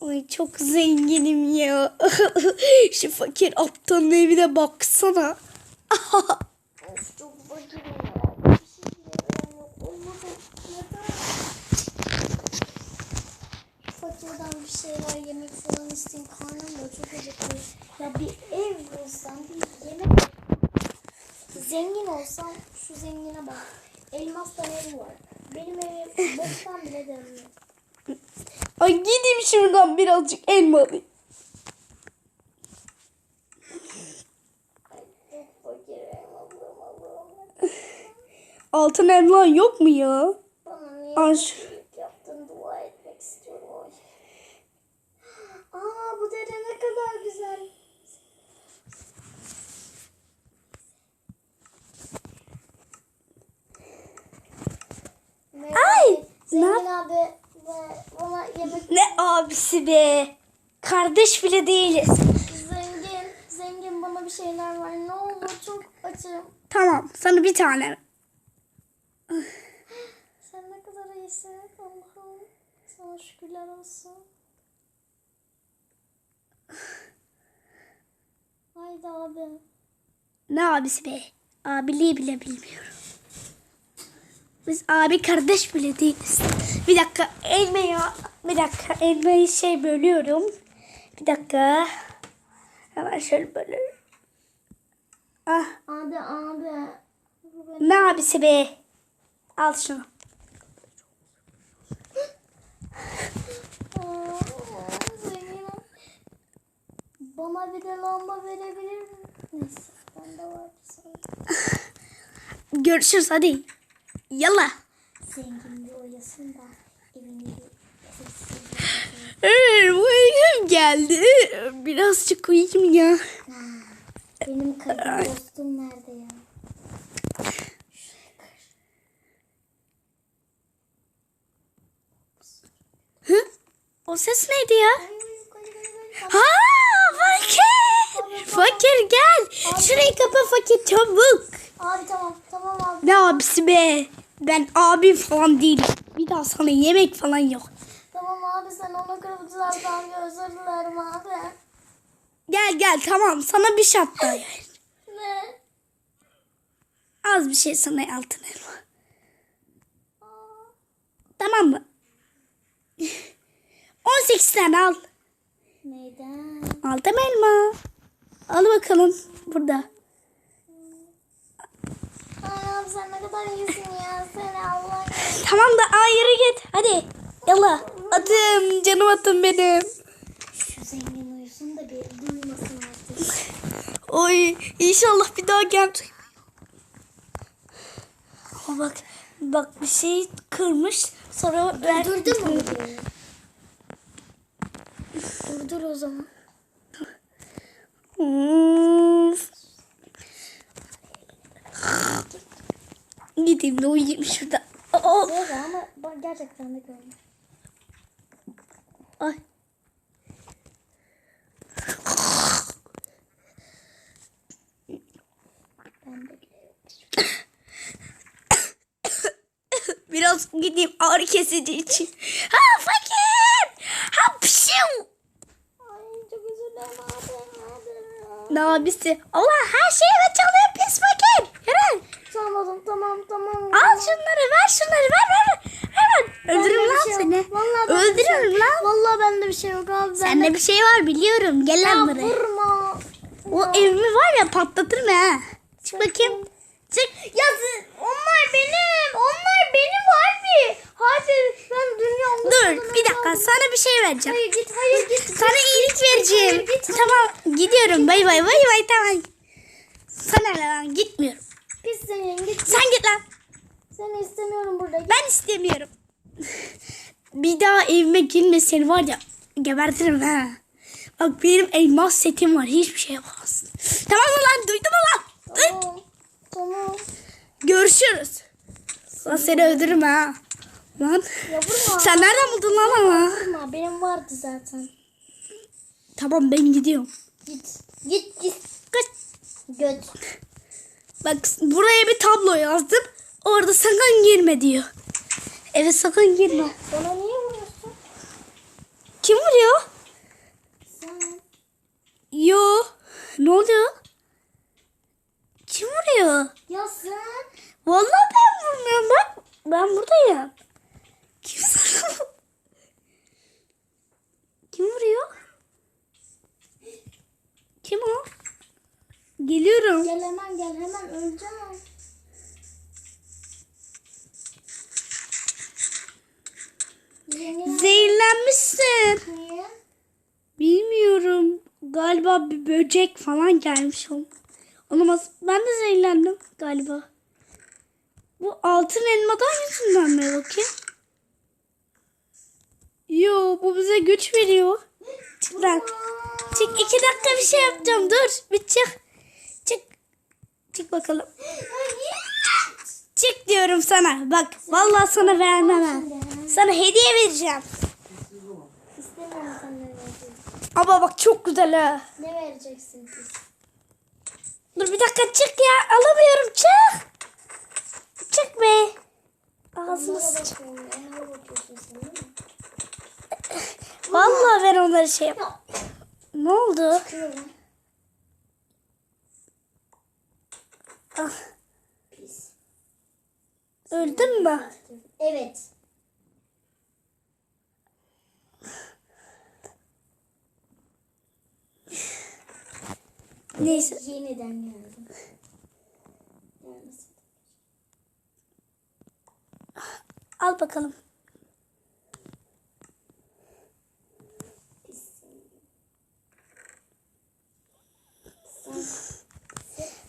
Ay çok zenginim ya. Şu fakir aptalın evine baksana. Çok fakirim. Bir şey şeyler yemek falan isteyeyim. Karnım çok acıkıyor. Ya bir ev bulsam, bir yemek Zengin olsam şu zengine bak. Elmastan evi var. Benim evim boktan bile dönmüyor. Ay gideyim şuradan birazcık elma alayım. Altın elma yok mu ya? Bana niye yaptın dua etmek istiyorum. Aa bu dere ne kadar güzel. Ay, Zengin abi bana yemek Ne abisi be. Kardeş bile değiliz. zengin zengin bana bir şeyler ver ne olur çok açım. Tamam sana bir tane. Sen ne kadar iyisin Allah'ım. Sana şükürler olsun. Haydi abi. Ne abisi be? Abiliği bile bilmiyorum. Biz abi kardeş bile değiliz. Bir dakika elmayı bir dakika elmayı şey bölüyorum. Bir dakika. Hemen şöyle bölelim. Ah Abi abi. Ne abisi be? Al şunu. Bana bir de lamba verebilir misin? Bende var. Görüşürüz hadi. Yalla. Zengin bir oyasın da evini. Evet, bu evim geldi. Birazcık uyuyayım ya. Benim kadın dostum nerede ya? Hı? O ses neydi ya? Ha fakir. Fakir gel. Şurayı kapa fakir çabuk. Abi tamam tamam abi. Ne abisi be? Ben abim falan değilim. Bir daha sana yemek falan yok. Tamam abi sen ona kırmızılardan bir özür dilerim abi. Gel gel tamam sana bir şart daha. yani. Ne? Az bir şey sana altın elma. Tamam mı? 18 tane al. Neyden? Altın elma. Al bakalım burada. Sen ne kadar iyisin ya. Seni Allah Tamam da aa yürü git. Hadi. Yalla. Atım canım atım benim. Şu zengin uyusun da bir duymasın artık. Oy inşallah bir daha gel. Ama bak bak bir şey kırmış sonra ver. Durdun mu? Durdur o zaman. Hmm. Gideyim de uyuyayım şurada. Oh. Evet ama gerçekten de görmüş. Ay. Biraz gideyim ağrı kesici için. Ha fakir. Ha pşiu. Ay çok dilerim abi. Ne abisi? Allah her şeyi çalıyor. Yürü. Tamam tamam. Al şunları ver şunları ver ver. Hemen öldürürüm lan şey yok. seni. Vallahi bir şey. Öldürürüm lan. Vallahi bende bir şey yok abi. Sende bir şey var biliyorum. Gel Ya lan buraya. vurma. O evimi var ya patlatırım ha. Çık bakayım. Çık. Ya onlar benim. Onlar benim harbi. Hadi ben dünya Dur bir dakika sana bir şey vereceğim. Hayır git hayır git. Sana iyilik vereceğim. Hayır, git. Tamam gidiyorum. Bay bay bay bay tamam. Sana lan gitmiyorum. Pis senin git. Sen git lan. Seni istemiyorum burada. Git. Ben istemiyorum. bir daha evime girme seni var ya gebertirim ha. Bak benim elmas setim var. Hiçbir şey yapamazsın. Tamam mı lan? Duydun mu lan? Tamam. Tamam. Görüşürüz. Lan seni öldürürüm ha. Lan. Ya vurma. Sen nereden buldun lan ama? Vurma. Benim vardı zaten. Tamam ben gidiyorum. Git. Git git. Kaç. Göt. Bak buraya bir tablo yazdım. Orada sakın girme diyor. Eve sakın girme. Bana niye vuruyorsun? Kim vuruyor? Sen. Yo. Ne oluyor? Kim vuruyor? Ya sen. Vallahi ben vurmuyorum bak. Ben buradayım. Kim vuruyor? Kim vuruyor? Kim o? Geliyorum. Gel hemen gel hemen öleceğim. Zehirlenmişsin. niye? Bilmiyorum. Galiba bir böcek falan gelmiş ol. Olamaz. Ben de zehirlendim galiba. Bu altın elmadan yüzünden mi bakayım? Yo bu bize güç veriyor. Çık lan. Çık iki dakika bir şey yapacağım. Dur. Çık. Çık bakalım. Çık diyorum sana. Bak vallahi sana vermem ha. Sana hediye vereceğim. İstemiyorum vereceksin. Ama bak çok güzel ha. Ne vereceksin kız? Dur bir dakika çık ya. Alamıyorum çık. Çık be. Ağzını Onlara sıç. bakıyorum. Onlara bakıyorsun sen değil mi? Vallahi ben onları şey yap. Ya. Ne oldu? Kırılın. Ah, Pis. Öldün mü? Evet. Neyse. Yeniden geldim. Gelmesin. Al bakalım.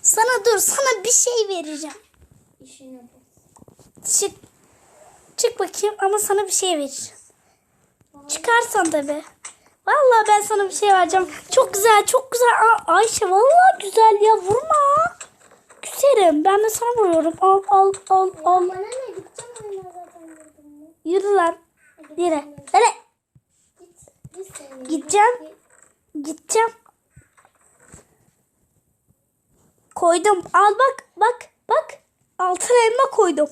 Sana dur sana bir şey vereceğim. işine bak. Çık. Çık bakayım ama sana bir şey vereceğim. Çıkarsan tabi. Vallahi ben sana bir şey vereceğim. Çok güzel çok güzel. Aa, Ayşe vallahi güzel ya vurma. Küserim. Ben de sana vuruyorum. Al al al al. Yürü lan. Yürü. sen. Gideceğim. Gideceğim. Koydum. Al bak. Bak. Bak. Altın elma koydum.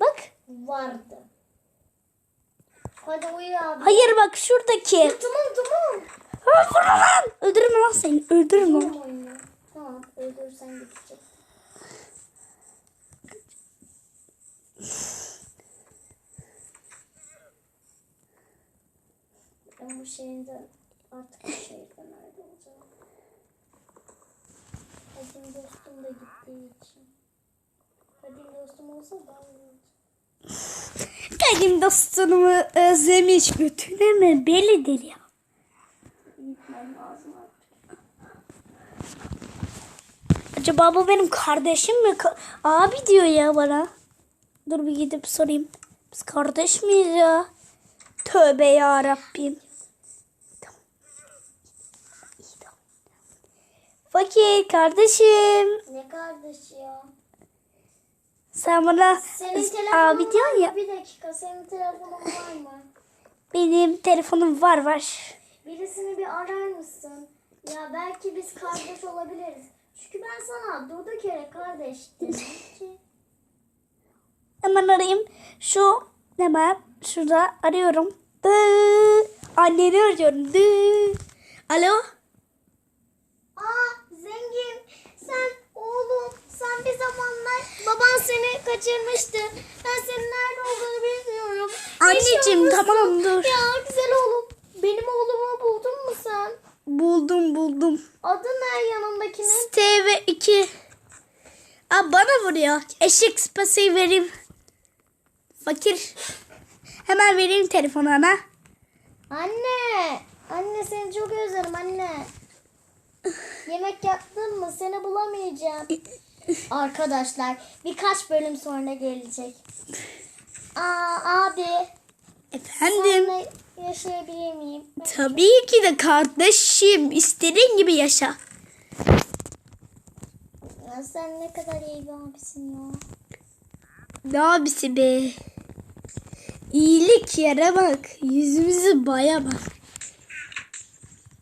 Bak. Vardı. Hadi uyu abi. Hayır bak şuradaki. Tamam tamam. Ha, vurma lan. Öldürme lan seni. Öldürme. Tamam. Tamam öldürürsen gidecek. Ben bu şehirde artık bu şehirde nerede olacağım? Kadim dostum da gittiği için. Kadim dostum olsa olacak. Benim dostumu özlemiş. Gitmem lazım artık. Acaba bu benim kardeşim mi? Abi diyor ya bana. Dur bir gidip sorayım. Biz kardeş miyiz ya? Tövbe ya Rabbim. Fakir kardeşim. Ne kardeş ya? Sen bana Senin abi diyorsun ya. Bir dakika senin telefonun var mı? Benim telefonum var var. Birisini bir arar mısın? Ya belki biz kardeş olabiliriz. Çünkü ben sana durduk yere kardeş dedim ki. Hemen arayayım. Şu hemen şurada arıyorum. Dı. Anneni arıyorum. Dı. Alo. Aa zengin sen oğlum sen bir zamanlar baban seni kaçırmıştı. Ben senin nerede olduğunu bilmiyorum. Anneciğim tamam dur. Ya güzel oğlum. Benim oğlumu buldun mu sen? Buldum buldum. Adı ne yanındakinin? TV2. Aa, bana vuruyor. Eşek sıpası vereyim. Fakir. Hemen vereyim telefonu ana. Anne. Anne seni çok özledim anne. Yemek yaptın mı? Seni bulamayacağım. Arkadaşlar birkaç bölüm sonra gelecek. Aa abi. Efendim. Yaşayabilir miyim? Tabii ki de kardeşim. İstediğin gibi yaşa. Ya sen ne kadar iyi bir abisin ya. Ne abisi be. İyilik yere bak. Yüzümüzü baya bak.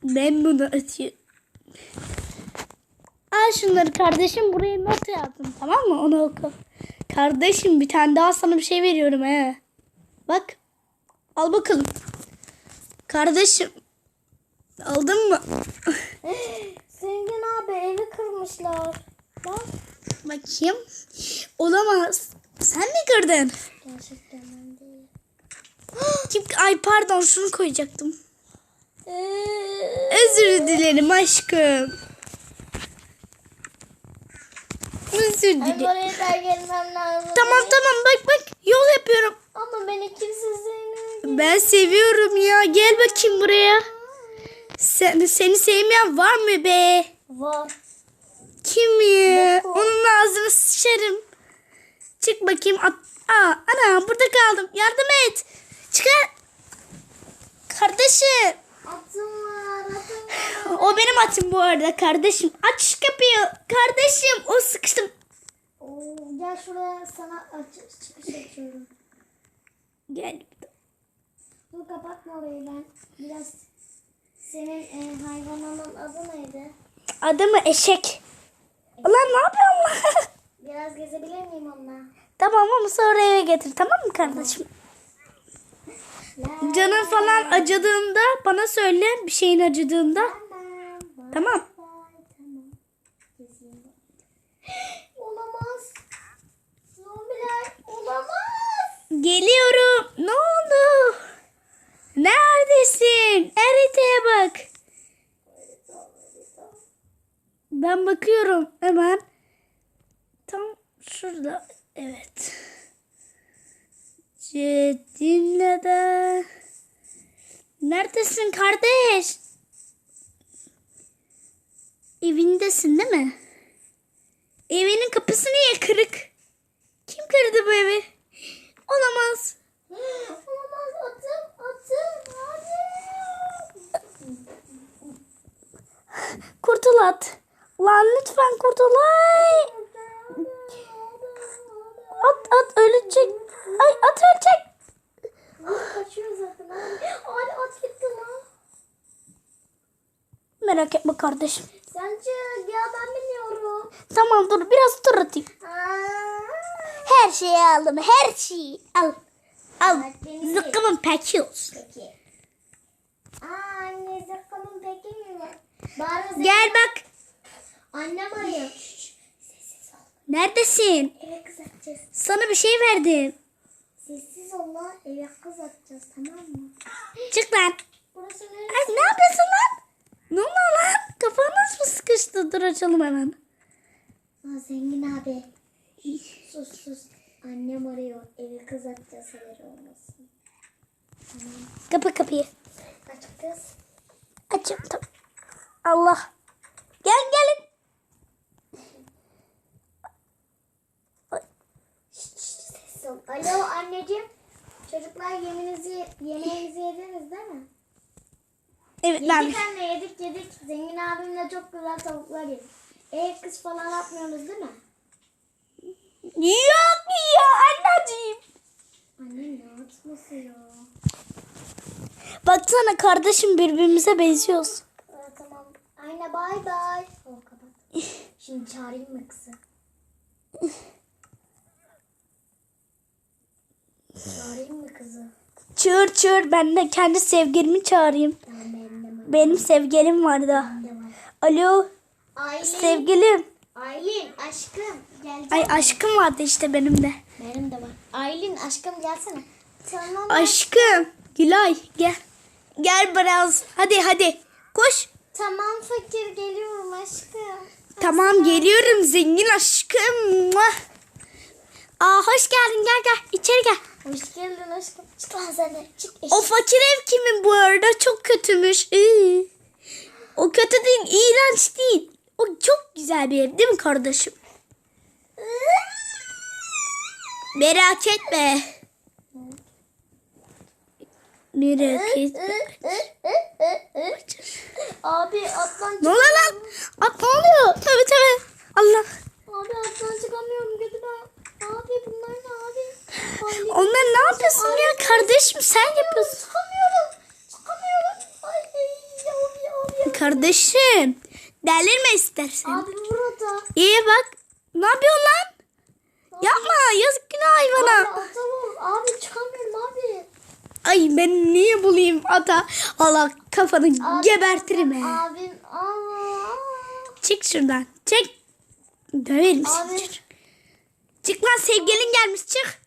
Ben bunu atıyorum. Şunları kardeşim buraya not yazdım tamam mı? Onu oku. Kardeşim bir tane daha sana bir şey veriyorum he. Bak. Al bakalım. Kardeşim. Aldın mı? Zengin abi evi kırmışlar. Bak. Bakayım. Olamaz. Sen mi kırdın? Gerçekten ben değil. Kim? Ay pardon şunu koyacaktım. Ee, Özür dilerim aşkım. Dilerim. oraya da gelmem lazım. Tamam tamam bak bak yol yapıyorum. Ama beni kimse sevmiyor. Ben seviyorum ya. Gel bakayım buraya. Sen, seni sevmeyen var mı be? Var. Kim ya? Yok. Onun ağzını sıçarım. Çık bakayım. At. Aa, ana burada kaldım. Yardım et. Çıkar. Kardeşim. Atım var, atım var. O benim atım bu arada kardeşim. Aç şu kapıyı. Kardeşim. O sıkıştım. Oo, gel şuraya sana aç, çıkış açıyorum. Gel. Dur kapatma orayı ben biraz senin e, hayvanının adı neydi? Adı mı eşek? Ulan ne yapıyorsun lan? Biraz gezebilir miyim onunla? tamam ama sonra eve getir tamam mı kardeşim? Canın falan acıdığında bana söyle bir şeyin acıdığında. Tamam. Tamam. bye, Tamam. Gezeyim. Olamaz. Zombiler olamaz. Geliyorum. Ne oldu? Neredesin? Haritaya bak. Ben bakıyorum hemen. Tam şurada. Evet. C- Dinle de. Neredesin kardeş? Evindesin değil mi? Evinin kapısı niye kırık? Kim kırdı bu evi? Olamaz. Olamaz atım. Hadi. Kurtul at. Lan lütfen kurtul. Ay. At at ölecek. Ay at ölecek. Kaçıyor zaten abi. Hadi at gitti lan. Merak etme kardeşim. Sence ya ben biliyorum. Tamam dur biraz tur atayım. Aa. Her şeyi aldım. Her şeyi. Al. Al. Zıkkımın peki olsun. Peki. Aa anne zıkkımın peki mi var? Bari Gel bak. Annem arıyor. Şşş, Sessiz ol. Neredesin? Eve kız atacağız. Sana bir şey verdim. Sessiz ol lan. Eve kız atacağız tamam mı? Çık lan. Burası Ay, neresi? ne yapıyorsun lan? Ne oluyor lan? Kafanız mı sıkıştı? Dur açalım hemen. Aa, zengin abi. Sus sus. Annem arıyor. Eve kız atacağız haberi olmasın. Kapı kapıyı. Aç kız. Açım tamam. Allah. Gel gelin. Ol. Alo anneciğim. Çocuklar yemeğinizi, yemeğinizi yediniz değil mi? Evet ben. Yedik anne yedik yedik. Zengin abimle çok güzel tavuklar yedik. Ev kız falan atmıyorsunuz değil mi? Yok ya anneciğim. Anne ne atması ya? Baksana kardeşim birbirimize benziyoruz. Aa, tamam. Anne bay bay. Oh kapat. Şimdi çağırayım mı kızı? Çağırayım mı kızı? Çığır çığır ben de kendi sevgilimi çağırayım. Tamam benim. Benim sevgilim var da. Alo Aylin. sevgilim. Aylin aşkım. Ay aşkım vardı işte benim de. Benim de var. Aylin aşkım gelsene. Tamam. Aşkım. Gülay gel. Gel biraz. Hadi hadi. Koş. Tamam fakir geliyorum aşkım. Tamam geliyorum zengin aşkım. Aa hoş geldin gel gel içeri gel. Hoş geldin aşkım. Çık lan sen de. Çık. O fakir ev kimin bu arada? Çok kötümüş. Iı. O kötü değil, iğrenç değil. O çok güzel bir ev değil mi kardeşim? Merak etme. Merak etme. Abi atlan Ne oluyor lan? At ne oluyor? Tabii tabii. Allah. Abi atlan çıkamıyorum götüme. Abi bunlar ne abi? Aylin. Onlar ne yapıyorsun ya kardeşim? Sen yapıyorsun. Çıkamıyorum. Çıkamıyorum. Ay abi abi. Kardeşim. Delirme istersen. Abi burada. İyi bak. Ne yapıyorsun lan? Yapma. Yazık günah Abi hayvana. atamam. Abi çıkamıyorum abi. Ay ben niye bulayım ata? Allah kafanı Abi, gebertirim he. Abim Allah. Çık şuradan. Çık. Döverim Abi. seni. Çık. Çık lan sevgilin gelmiş çık.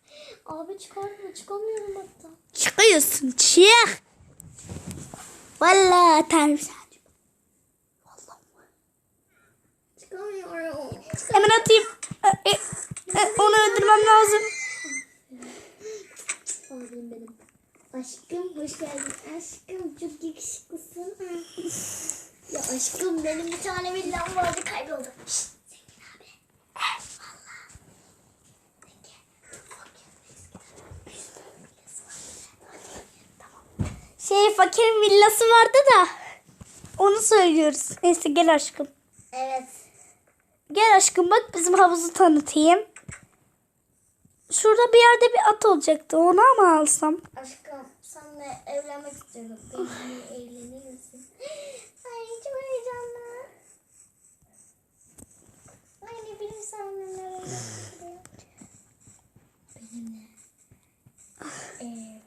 Abi çıkarma çıkamıyorum hatta. Çıkıyorsun çık. Vallahi atarım seni. Çıkamıyorum. Hemen atayım. E, e, e, onu öldürmem lazım. Benim. Aşkım hoş geldin. Aşkım çok yakışıklısın. ya aşkım benim bir tane villam vardı kayboldu. Şşt. Şey fakirin villası vardı da. Onu söylüyoruz. Neyse gel aşkım. Evet. Gel aşkım bak bizim havuzu tanıtayım. Şurada bir yerde bir at olacaktı. Onu ama alsam. Aşkım seninle evlenmek istiyorum. Benimle evlenir misin? Ay çok heyecanlı. Ay ne bileyim seninle evlenmek istiyorum. Benimle. Ev.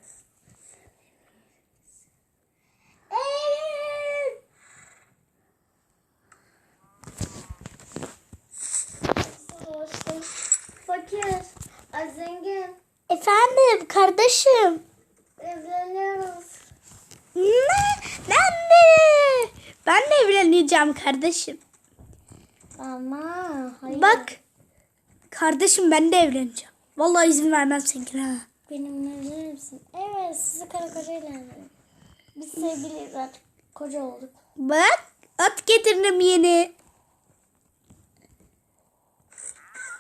Ev. Hoştum. Fakir. Ay zengin. Efendim kardeşim. Evleniyoruz. Ne? Ben de. Ben de evleneceğim kardeşim. Ama hayır. Bak. Kardeşim ben de evleneceğim. Vallahi izin vermem seninkine. ha. Benimle evlenir misin? Evet sizi karı koca evlendim. Biz sevgiliyiz artık. Koca olduk. Bak at getirdim yeni.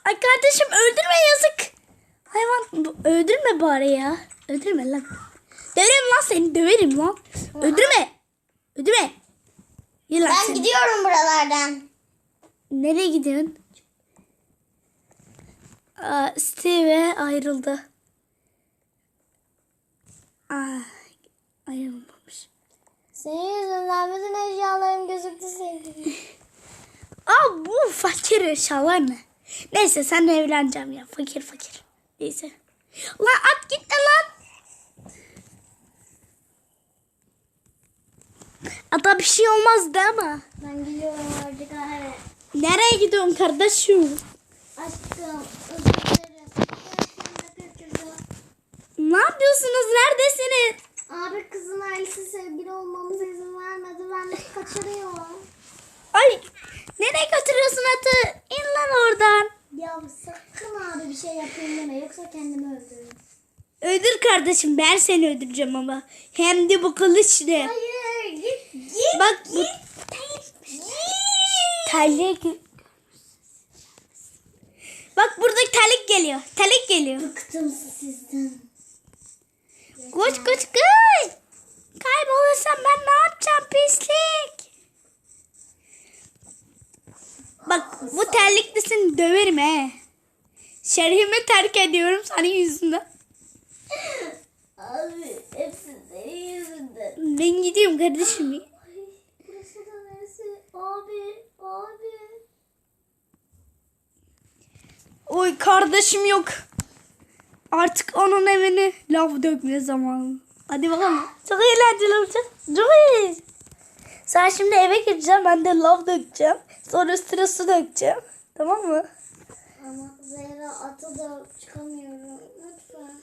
Ay kardeşim öldürme yazık. Hayvan öldürme bari ya. Öldürme lan. Döverim lan seni döverim lan. Öldürme. Öldürme. Yürü lan seni. gidiyorum buralardan. Nereye gidiyorsun? Aa, Steve ayrıldı. Aa, ayrılmamış. Senin yüzünden bütün eşyalarım gözüktü sevgilim. Aa bu fakir eşyalar ne? Neyse senle evleneceğim ya. Fakir fakir. Neyse. Lan at git lan. Ata bir şey olmazdı ama. Ben gidiyorum artık hayır. Nereye gidiyorsun kardeşim? Aşkım özür dilerim. Ne yapıyorsunuz? Neredesiniz? Abi kızın ailesi sevgili olmamıza izin vermedi. Ben de kaçırıyorum. Ay nereye götürüyorsun atı? İn lan oradan. Ya sakın abi bir şey yapayım deme yoksa kendimi öldürürüm. Öldür kardeşim ben seni öldüreceğim ama. Hem de bu kılıçla. Hayır git git. Bak bu terlik. Bak burada terlik geliyor. Terlik geliyor. Bıktım sizden. Koş koş koş. Kaybolursam ben ne yapacağım pislik. Bak bu terlikle seni döverim he. Şerhimi terk ediyorum senin yüzünden. Abi hepsi senin yüzünden. Ben gidiyorum kardeşim. Ay, burası da neresi? Abi, abi. Oy kardeşim yok. Artık onun evini lav dökme zamanı. Hadi bakalım. Çok eğlenceli olacak. Çok iyi. Sen şimdi eve gireceğim. Ben de lav dökeceğim. Sonra üstüne su dökeceğim. Tamam mı? Ama Zehra atı da çıkamıyorum. Lütfen.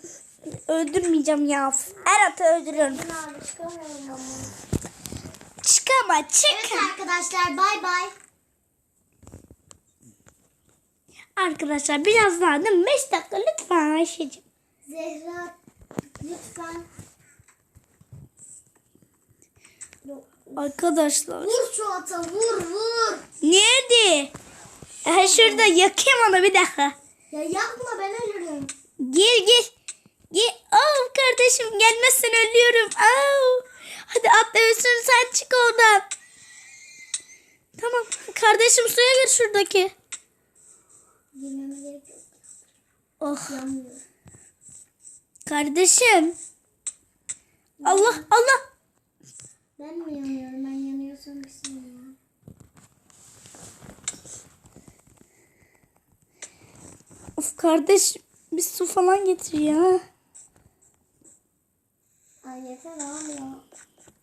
Öldürmeyeceğim ya. Her atı öldürüyorum. Ben abi çıkamıyorum ama. Çık ama çık. Evet arkadaşlar bay bay. Arkadaşlar biraz daha değil mi? 5 dakika lütfen Ayşe'cim. Zehra lütfen. Arkadaşlar. Vur şu ata vur vur. Nerede? Ha şurada yakayım onu bir dakika. Ya yapma ben ölürüm. Gel gel. Gel. Oh kardeşim gelmezsen ölüyorum. Oh. Hadi atla ölsün sen çık oradan. Tamam. Kardeşim suya gir şuradaki. Girmeme gerek yok. Oh. Yanmıyor. Kardeşim. Allah Allah. Ben mi yanıyorum? Ben yanıyorsam gitsin ya. Of kardeş bir su falan getir ya. Ay yeter abi ya.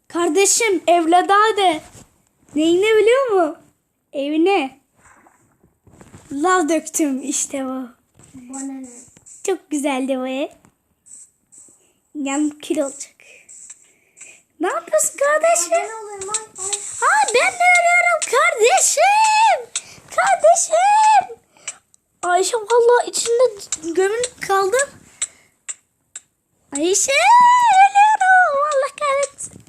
Kardeşim evladı de. Neyini biliyor mu? evine lav döktüm işte bu. Bana ne? Çok güzeldi bu ev. Yan kül olacak. Ne yapıyorsun kardeşim? Ben ay ay. Aa ben de arıyorum kardeşim. Kardeşim. Ayşe vallahi içinde gömülüp kaldım. Ayşe ölüyorum. Allah kahretsin.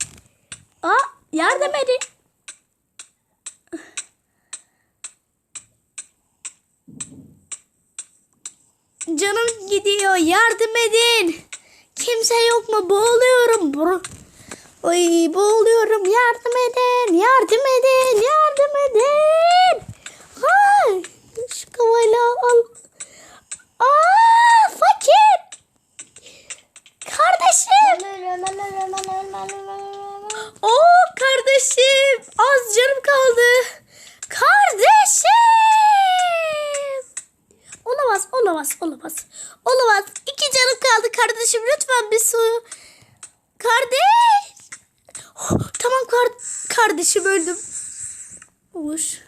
Aa yardım edin. Canım gidiyor. Yardım edin. Kimse yok mu? Boğuluyorum. Bur Ay boğuluyorum. Yardım edin. Yardım edin. Yardım edin. Şu kavayla al. Aa fakir. Kardeşim. Oo kardeşim. Az canım kaldı. Kardeşim. Olamaz, olamaz, olamaz. Olamaz. İki canım kaldı kardeşim. Lütfen bir su. Kardeş. Oh, tamam kar kardeşim öldüm. Uş.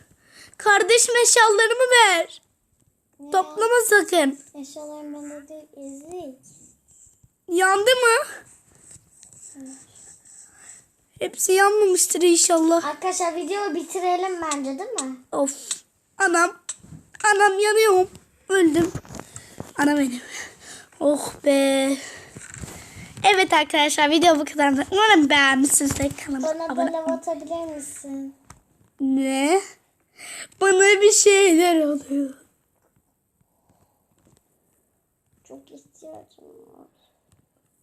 Kardeşim eşyalarımı ver. Toplama sakın. Eşyalarım bende değil ezik. Yandı mı? Hepsi yanmamıştır inşallah. Arkadaşlar videoyu bitirelim bence değil mi? Of. Anam. Anam yanıyorum. Öldüm. Anam benim. Oh be. Evet arkadaşlar video bu kadar. Umarım beğenmişsinizdir. Kanalıma Bana abone atabilir misin? Ne? Bana bir şeyler oluyor. Çok ihtiyacım